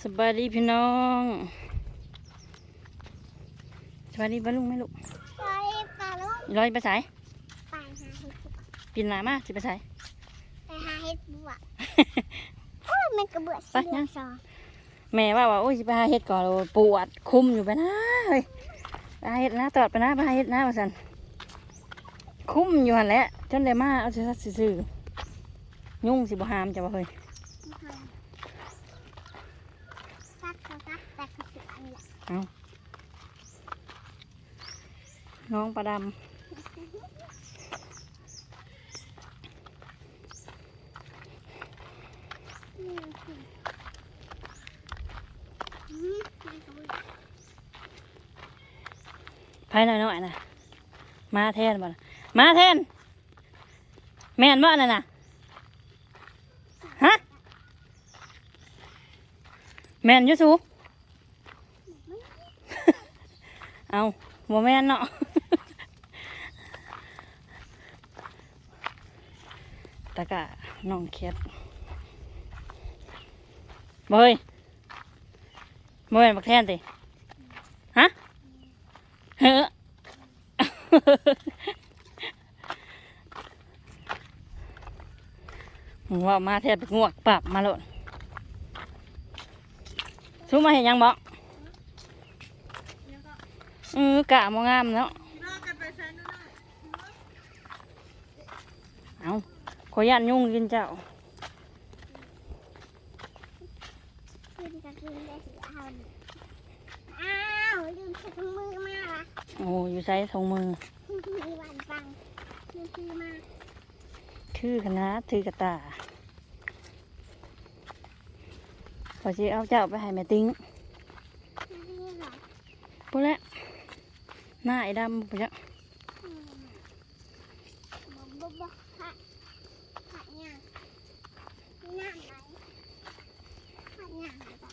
สบายดีพี่น้องสบายดีบ้าลุงไหมลูกไปปลาลูกอีร้อยไปใส่ไปหาเห็ดบวกกินหนามาสิไปใส่ไปหาเห็ดบวกโอ้ยมันกระเบือสีเหลืองซองแม่ว่าว่าโอ้ยสิไปหาเห็ดก่อนโอ้ยปวดคุมอยู่ไปนะเฮ้ยไปหาเห็ดนะตอดไปนะไปหาเห็ดนะว่าสันคุมอยู่หันแหละจนเลยมาเอาซื่อๆซื่อๆยุ่งสิบ่หามจะบ่เฮ้ย ซักเขาซักแต่เขาสึกอั นนี้แหละน้องประดอืมอืมอืมมันกระเบือยหน่อยนะมาแทนบ่นะมาแทน แม่นบ่นั่นน่ะฮะ แม่นยุสู เอาโมแม่นเนาะตะกะน้องเคียดบ่เฮ้ยโมแม่นบักแทนติฮะเฮ้อมึงว่ามาแทบไปงวกปรับมาโลดซูมาเห็นยังบอก อือกะมองงามแล้วเอาขอยันยุ่งกินเจ้าขึ้นก็ขึ้นได้สิเอาดิอ้าวลืมใส่ถุงมือมาละโอ้อยู่ใช้ทงมือมีวันฟังลืมซื้อมาคือคณะถือกระตาพอจะเอาเจ้าไปให้แม่ติ้งนี่เหรอพูดแล้ว หน้าไอ้ดำไปจ้ะอืมบ่บ่บ่พระพระย่างมีน้ำไหลพระย่างไปปะ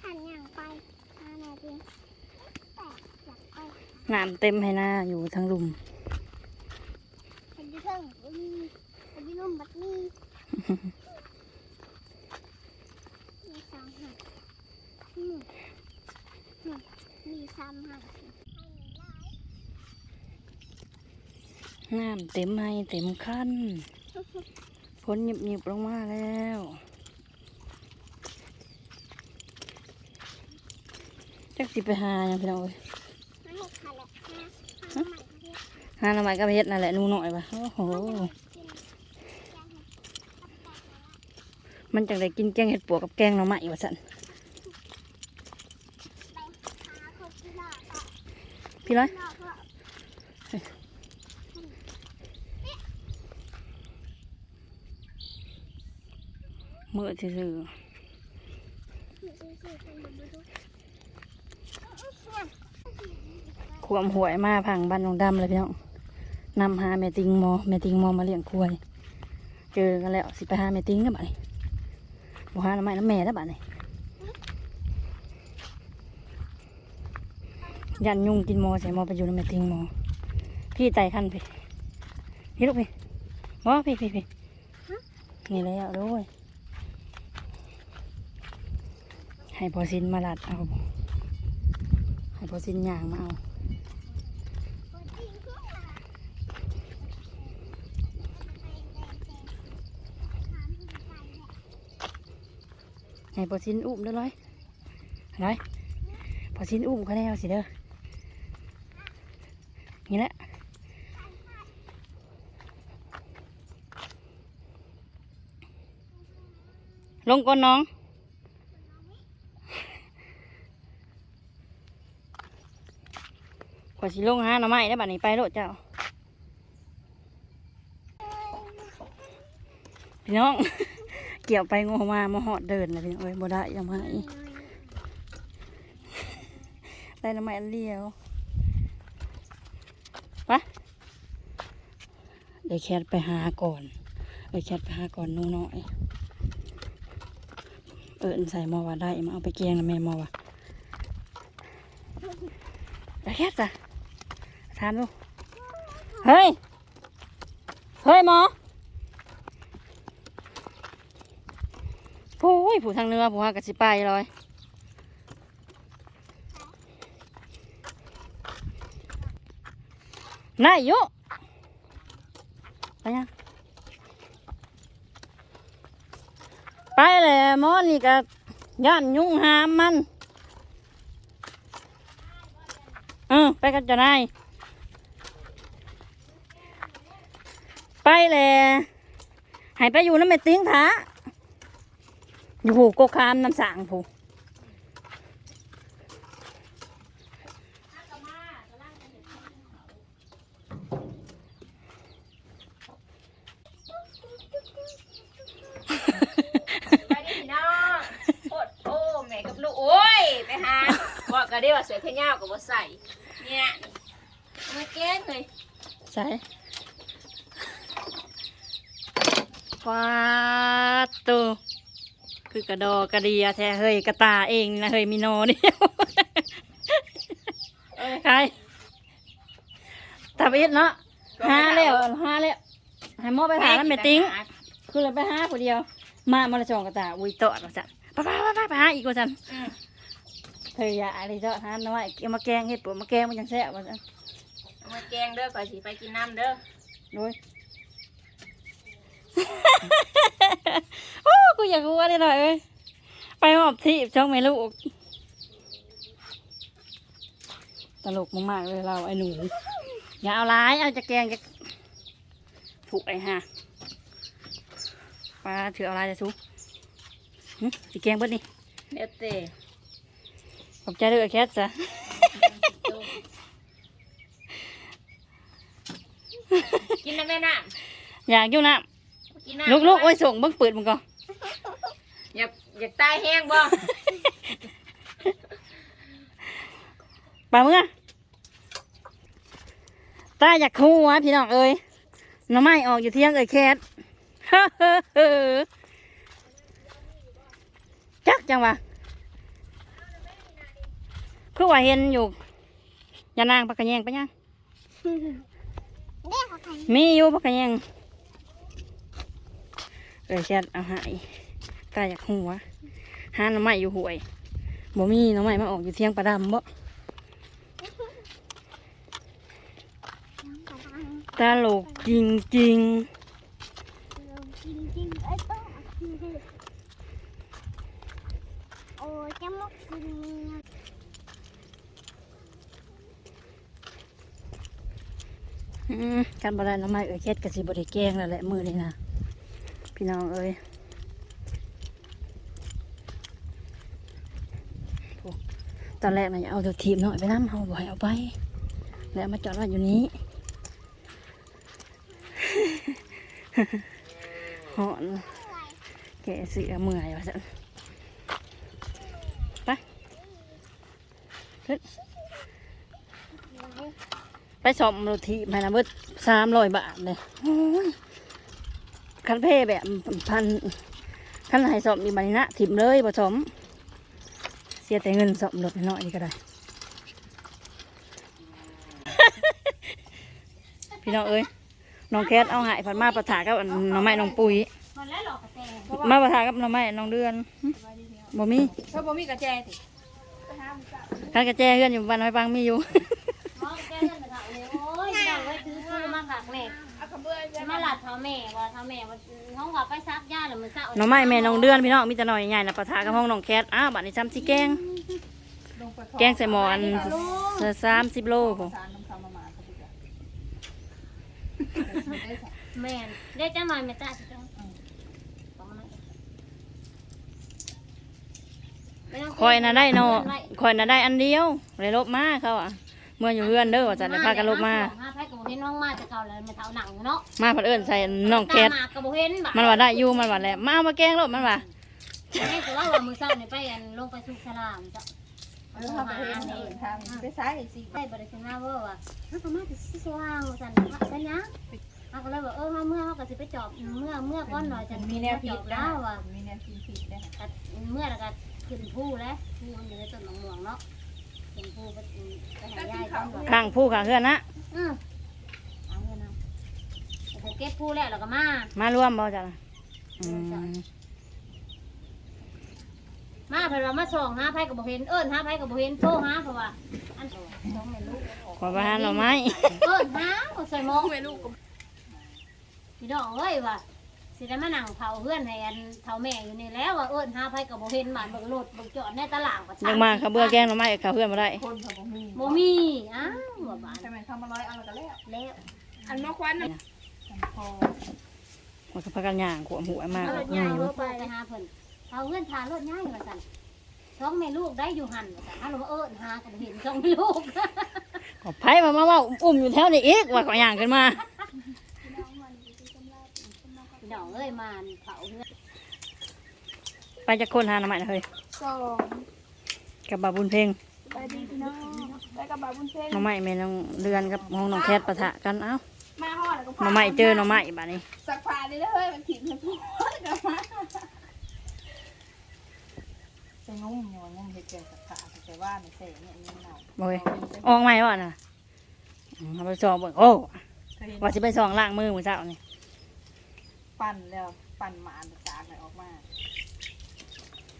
พระย่างไปหาแม่จริงานเต็มให้หน้าอยู่ทั้งลุมเห็นที่เพิ่งบ่มีเห็นที่นุ่มบัดนี้มีสองหักอืมอืมมีสามหักให้หลาย น้ำเต็มให้เต็มขั้นฝนหยิบหยิบๆลงมาแล้วจักสิไปหาอย่างพี่น้องเอ้ยให้ขาแหละนะให้ใหม่ให้หาหน่อไม้กับเฮ็ดนั่นแหละหนูหน่อยปะโอ้โห มันจังได้กินแกงเห็ดปวกกับแกงหน่อไม้ว่าสันพี่ร้อย มือซื่อขวมหวยมาพังบ้านนงดำเลยพี่น้องนำหาแม่ติงมอแม่ติงมอมาเลี้ยงกล้วยเจอกันแล้วสิไปหาแม่ติงแล้วบ้านี้บ่หาน่อไม้น้ำแม่แล้บ้านี้ยันยุงกินมอใส่มอไปอยู่ในแม่ติงมอพี่ไต่ขั้นพี่พี่ลูกพี่มอพี่พี่พี่นี่แล้วด้วย ให้พอสินมาลัดเอา ให้พอสินย่างมาเอาให้พอสินอุ้มเด้อร้อยร้อยพอสินอุ้มเขาแน่สิเด้อนี่แหละลงก่อนน้อง กว่าสิลงหาหน่อไม้ได้บัดนี้ไปโลดเจ้าพี่น้อง เกี่ยวไปงอมามาหอดเดินเลยพี่น้องเอ้ยบ่ได้ยังไงได้หน่อไม้อันเดียวปะเดี๋ยวแคทไปหาก่อนเดี๋ยวแคทไปหาก่อนนูน้อยเอิญใส่มอว่าได้มาเอาไปเกียงนะแม่มอว่าเดี๋ยวแคทจ้ะ ถามดู เฮ้ย เฮ้ยหมอผู้ผู้ทางเนื้อผู้หากะสิไปลอยนายยุไปยังไปเลยหมอนี่ก็ย่านยุ่งหามมันเออไปกันเจะนาย ไปเลยให้ไปอยู่น้ำเมติ้งท้าอยู่หูกกคามน้ำสางผูไปดิพี่น้องโอดโอ้แม่กับลูกโอ้ยไปหาบอกกันได้ว่าเสือแค่ยาวกับว่าใส่เนี่ยมาแกล้งเลยใช่ ฟาดตูคือกระดอกระเดียแท้เฮ้ยกระตาเองนะเฮ้ยมีโนเดียวเอ้ยใครตาบิดเนาะห้าแล้วห้าแล้วให้หมอไปหาน้ำเมติ้งคือเราไปหาคนเดียว มามาละจองกระตาอุ้ยโตอดมาจันป้าป้าป้าป้าไปหาอีกว่าจันอืมเธออย่าอะไรเจ้าหาน้อยเอามาแกงเห็ดปวดมาแกงมันยังแซ่บว่าจันเอามาแกล้งเด้อก่อนสิไปกินน้ำเด้อโดย โอ้กูอยากรู้ว่าได้หน่อยเอ้ยไปหอบที่ช่องไม่ลูก ตลกมากๆเลยเราไอ้หนู อย่าเอาร้าย เอาจะแกงจะถูกไอ้ห่าปลาถือเอาร้ายจะสู้หึสิแกงเบิดนี่เดี๋ยวเตะขอบใจด้วยแคทจ้ะกินน้ำแม่น้อยากอยู่นะำกิ นน้ำลูกลูกๆโอ้ยส่งเบิ้งเปิดมึงก่อนอยากอยากตายแห้งบ่ไปมึงอะตาอยากคู่วะพี่น้องเอ้ยหน้ำไม้ออกอยู่เที่ยงเอ้ยแคทจักจังวะคือว่าเห็นอยู่อยานางปักกระแยงปะยังเด็กเขาใครมีอยู่ปักกระแยง เอ้ยแคทเอาหายตาอยากหัวหาหน้ำไม้อยู่ห่วยบ่มีหน้ำไม้มาออกอยู่เที่ยงประดำบ่น้องกระดังตลกจริงจริงลงจริงจริงๆไอ้ต้องโอ้จะมุกกินมีนะๆอืมการบรายน้ำไม้เอ้ยแคทกะสิบริแกงแล้วแหละมือนี่นะ พี่น้องเอ้ยโอ้ตอนแรกน่ะจะเอาเดี๋ยวทีมหน่อยไปน้ำเอาบ่อยเอาไป แล้วมาจอดไว้อยู่นี้หอนแกะเสือเมื่อยว่าสันไปขึ้นไปสอบรถทีไปนะเบิดสามร้อยบาทเลยโอ้ย คันเพ่แบบพันคันให้สอบดีมานี่นะถิ่มเลยผสมเสียแต่เงินสอบรถน้อยนี่ก็ได้ พี่น้องเอ้ยน้องแคทเอาหายผันมาประถากับอันน้องไม้น้องปุ๋ยมันแล้วหลอกกระแตมาประถากับน้องไม้น้องเดือนหึบ่มีถ้าบ่มีกระแจสิคันกระแจเพื่อนอยู่บ้านน้อยปังมีอยู่ มองแก้เงินไปเถอะเลยโอ้ยเราไว้ซื้อซื้อมาขักแม่มาหลัดเท้าแม่ว่าเท้าแม่ว่าห้องว่าไปซักย่าหรือมันซักน้องไม้แม่น้องเดือนพี่น้องมีแต่น้อยใหญ่นะประถากับห้องน้องแคทอ้าวบัดนี้จำสิแกง แกงใส่หมออันสามสิบโลผมแม่ได้จ้าหน่อยแม่จ้าจ้าคอยน่ะได้เนอคอยน่ะได้อันเดียวเลยลบมาเขาอะ เมื่ออยู่เพื่อนเด้อว่าจะได้พากันลบมาห้าไพ่กับโบเห็นน้องมาจะเก่าแล้วไม่เท่าหนังเนาะมาผัดเอิญใส่น้องแคทหมากกับโบเห็นแบบมันว่าได้อยู่มันว่าแหละมาเอามาแกงรถมันว่าให้ตัวว่ามือเศร้าเนี่ยไปลงไปสุสลามจ้ะเออไปเห็นเห็นทางไปซ้ายสิไปบริษัทหน้าเวอร์ว่ะถ้าเขามาจะสว่างสันสัญญาเขาก็เลยบอกเออเมื่อเขาก็จะไปจอบเมื่อเมื่อก้อนหน่อยจะมีแนวผิจดอบแล้แล้ววว่ะมีแนวผิดผิดเลยก็เมื่อแล้วก็ขึ้นผู้แล้วผู้มันอยู่ในต้นมะม่วงเนาะขึ้นผู้ไปไปหายายต้นหน่อย ข้างผู้ข้างเพื่อนนะอืมเอาเงินเอาแต่เก็บผู้แล้วแล้วก็มา มาร่วมบ่จ้ะอืมมาเพิ่นว่ามาส่งหาไผก็บ่เห็นเอิ้นหาไผก็บ่เห็นโทรหาเพราะว่าอันต้องแม่ลูกขอไปหาหน่อไม้เอิ้นหาบ่ใส่หมองแม่ลูกพี่น้องเอ้ยว่า สิได้มานั่งเผาเฮือนให้อันเฒ่าแม่อยู่นี่แล้วว่าเอิ้นหาไผก็บ่เห็นบ้านเบิ่งรถเบิ่งจอดในตลาดว่ายังมาเขาเบื่อแกงหน่อไม้เขาเพื่อนมาได้คนเขาบ่มีบ่มีอ้าวว่าบ้านใช่ไหมเขามาร้อยเอาแล้วก็แล้วแล้วอันมาควันน่ะพอมันก็พักกันย่างขวมหัวมากเอารถใหใหญ่ญ่รถไปหาเพิ่นเอาเฮือนทารถใหญ่ว่าซั่นสองแม่ลูกได้อยู่หั่นว่าซั่นถ้าเราเอิ้นหาก็บ่เห็นสองแม่ลูกขอไผ่มามาว่าอุ้มอยู่แถวนี้อีกว่าก็ย่างขึ้นมา พี่น้องเอ้ยมาเผาเฮือนไปจะคนหาหน่อไม้นะเฮ้ยสองกับบาบุญเพลงไปดีพี่น้องไปกับบาบุญเพ่งหน่อไม้แม่น้องเดือนกับห้องน้องแคทปะทะกันเอ้ามาห่อแล้วก็หน่อไม้เจอหน่อไม้บ้านี้สักผ้าได้เลยมันถิ่นมันพูดกับมาไปงุ้มอยู่งุ้มเฮ็ดแกงสักขาแต่ว่าในเสเนี่ยนี่เนาบ่เว้ยออกใหม่วะน่ะอืมเอาไปซองเบิ่งโอ้ว่าสิไปซองล้างมือมื้อเช้านี่ ปั่นแล้วปั่นหมาตากเลยออกมา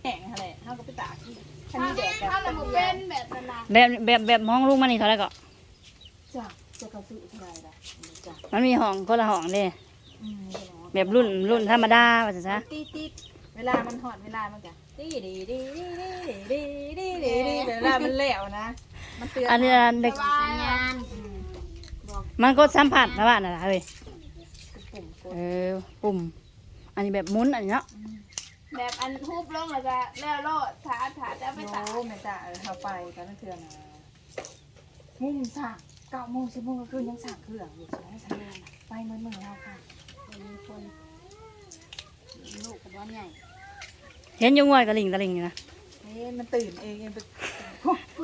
แห้งหั่นแหละเฮาก็ไปตากที่คันนี้แดดแบบถ้าเราเป็นแบบนั้นนะแบบแบบแบบห้องลุงมันนี่เท่าไหร่ก็จ้ะจะเขาซื้อเท่าไหร่ล่ะจ้ะมันมีห้องคนละห้องเด้อืมแบบรุ่นรุ่นธรรมดาว่าซั่นซะตีตีเวลามันหอดเวลามันก็ตีดีดีดีดีดีดีดีดีเวลามันแล้วนะมันเตือนอันนี้อันเด็กสัญญาณมันก็สัมผัสนะว่าน่ะล่ะเฮ้ยปุ่มกด เออ ปุ่ม อันนี้แบบหมุนอันนี้เนาะแบบอันทูบลงแล้วก็แล้วโลดถาถาจะไปตากโอ้แม่จ้าเออเขาไปกันนั่นเตือนนะงุ้มสั่งเก้าโมงสิบโมงก็คือยังสั่งเครื่องอยู่ใช่ไหมสั่งไปเมื่อเมื่อเราค่ะมีคนลูกกับบ้านใหญ่เห็นอยุ่งวยกระลิงกระลิงอยู่นะเฮ้ยมันตื่นเองเองไป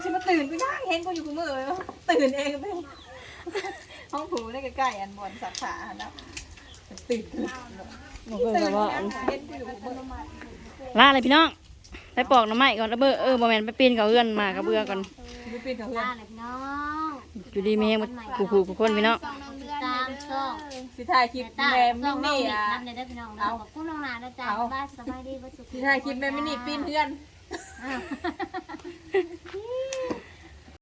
ฉันมาตื่นกูย่างเห็นกูอยู่กับมือเลยตื่นเองไปห้องผูได้ใกล้ๆอันบนสาขาแล้ว ตื่นบอกเลยตื่นว่ายัอังนเห็นกูอยู่กับมือลาเลยพี่น้องไปปอกหน่อไม้ก่อนแล้วเบอเออบ่แม่นไปปีนเขาเอื้อนมากับเบื่อก่อนกูปีนกับเพื่อนลาเลยพี่น้องอยู่ดีมีเฮงกูกูกูคนพี่น้องสองน้องเดือนตามซ่องสิถ่ายคลิปตาแม่ซ่มิองนน้องนี่นิดอะ นำเลยได้พี่น้องเอา ขอบคุณน้องนาด้วยจ้าเอาบ้านสบายดีบ่สุขสิถ่ายคลิปแม่มินนี่ปีนเพื่อนอ้าว